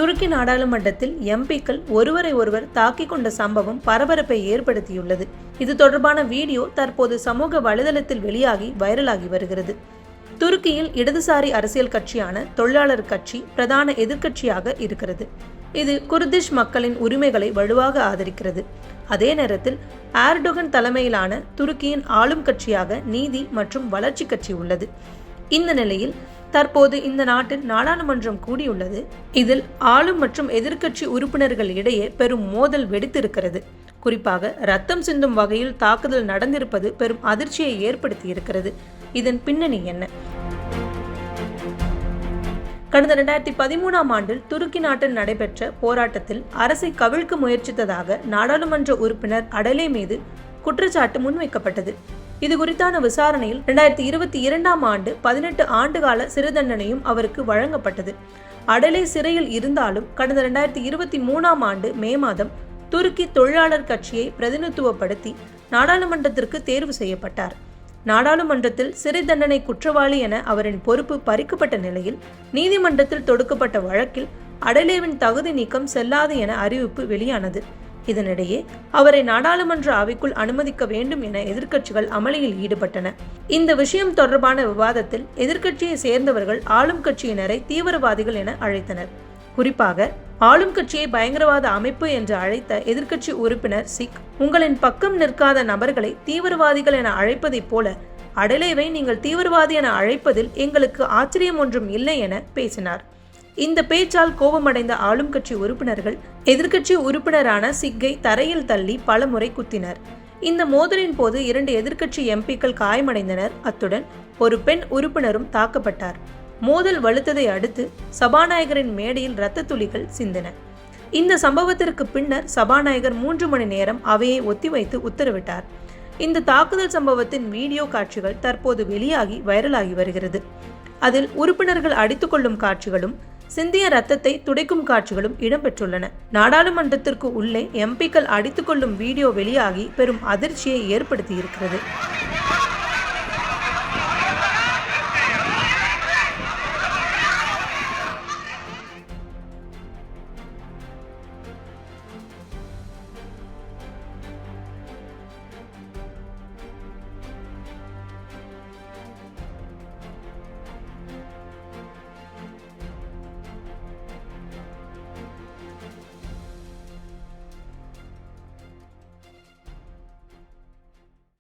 துருக்கி நாடாளுமன்றத்தில் எம்பிக்கள் ஒருவரை ஒருவர் தாக்கிக் கொண்ட சம்பவம் பரபரப்பை ஏற்படுத்தியுள்ளது. இது தொடர்பான வீடியோ தற்போது சமூக வலைதளத்தில் வெளியாகி வைரலாகி வருகிறது. துருக்கியில் இடதுசாரி அரசியல் கட்சியான தொழிலாளர் கட்சி பிரதான எதிர்க்கட்சியாக இருக்கிறது. இது குர்திஷ் மக்களின் உரிமைகளை வலுவாக ஆதரிக்கிறது. அதே நேரத்தில் ஆர்டோகன் தலைமையிலான துருக்கியின் ஆளும் கட்சியாக நீதி மற்றும் வளர்ச்சி கட்சி உள்ளது. இந்த நிலையில் தற்போது இந்த நாட்டில் நாடாளுமன்றம் கூடியுள்ளது. இதில் ஆளும் மற்றும் எதிர்க்கட்சி உறுப்பினர்கள் இடையே பெரும் மோதல் வெடித்திருக்கிறது. குறிப்பாக ரத்தம் சிந்தும் வகையில் தாக்குதல் நடந்திருப்பது பெரும் அதிர்ச்சியை ஏற்படுத்தியிருக்கிறது. இதன் பின்னணி என்ன? கடந்த இரண்டாயிரத்தி பதிமூணாம் ஆண்டில் துருக்கி நாட்டில் நடைபெற்ற போராட்டத்தில் அரசை கவிழ்க்க முயற்சித்ததாக நாடாளுமன்ற உறுப்பினர் அடலே மீது குற்றச்சாட்டு முன்வைக்கப்பட்டது. இது குறித்தான விசாரணையில் இரண்டாயிரத்தி இருபத்தி இரண்டாம் ஆண்டு பதினெட்டு ஆண்டுகால சிறை தண்டனையும் அவருக்கு வழங்கப்பட்டது. அடலே சிறையில் இருந்தாலும் கடந்த இரண்டாயிரத்தி இருபத்தி மூணாம் ஆண்டு மே மாதம் துருக்கி தொழிலாளர் கட்சியை பிரதிநிதித்துவப்படுத்தி நாடாளுமன்றத்திற்கு தேர்வு செய்யப்பட்டார். நாடாளுமன்றத்தில் சிறை தண்டனை குற்றவாளி என அவரின் பொறுப்பு பறிக்கப்பட்ட நிலையில் நீதிமன்றத்தில் தொடுக்கப்பட்ட வழக்கில் அடலேவின் தகுதி நீக்கம் செல்லாது என அறிவிப்பு வெளியானது. இதனிடையே அவரை நாடாளுமன்ற அவைக்குள் அனுமதிக்க வேண்டும் என எதிர்க்கட்சிகள் அமளியில் ஈடுபட்டன. இந்த விஷயம் தொடர்பான விவாதத்தில் எதிர்க்கட்சியை சேர்ந்தவர்கள் ஆளும் கட்சியினரை தீவிரவாதிகள் என அழைத்தனர். குறிப்பாக ஆளும் கட்சியை பயங்கரவாத அமைப்பு என்று அழைத்த எதிர்க்கட்சி உறுப்பினர் சிக் உங்களின் பக்கம் நிற்காத நபர்களை தீவிரவாதிகள் என அழைப்பதைப் போல அடலேவை நீங்கள் தீவிரவாதி என அழைப்பதில் எங்களுக்கு ஆச்சரியம் ஒன்றும் இல்லை என பேசினார். இந்த பேச்சால் கோபமடைந்த ஆளும் கட்சி உறுப்பினர்கள் எதிர்க்கட்சி உறுப்பினரான சிக்கை தரையில் தள்ளி பலமுறை குத்தினர். இந்த மோதலின் போது இரண்டு எதிர்க்கட்சி எம்பிக்கள் காயமடைந்தனர். அத்துடன் ஒரு பெண் உறுப்பினரும் தாக்கப்பட்டார். மோதல் வலுத்ததை அடுத்து சபாநாயகரின் மேடையில் இரத்த துளிகள் சிந்தன. இந்த சம்பவத்திற்கு பின்னர் சபாநாயகர் மூன்று மணி நேரம் அவையை ஒத்திவைத்து உத்தரவிட்டார். இந்த தாக்குதல் சம்பவத்தின் வீடியோ காட்சிகள் தற்போது வெளியாகி வைரலாகி வருகிறது. அதில் உறுப்பினர்கள் அடித்துக்கொள்ளும் காட்சிகளும் சிந்திய ரத்தத்தை துடைக்கும் காட்சிகளும் இடம்பெற்றுள்ளன. நாடாளுமன்றத்திற்கு உள்ளே எம்பிக்கள் அடித்துக்கொள்ளும் வீடியோ வெளியாகி பெரும் அதிர்ச்சியை ஏற்படுத்தியிருக்கிறது.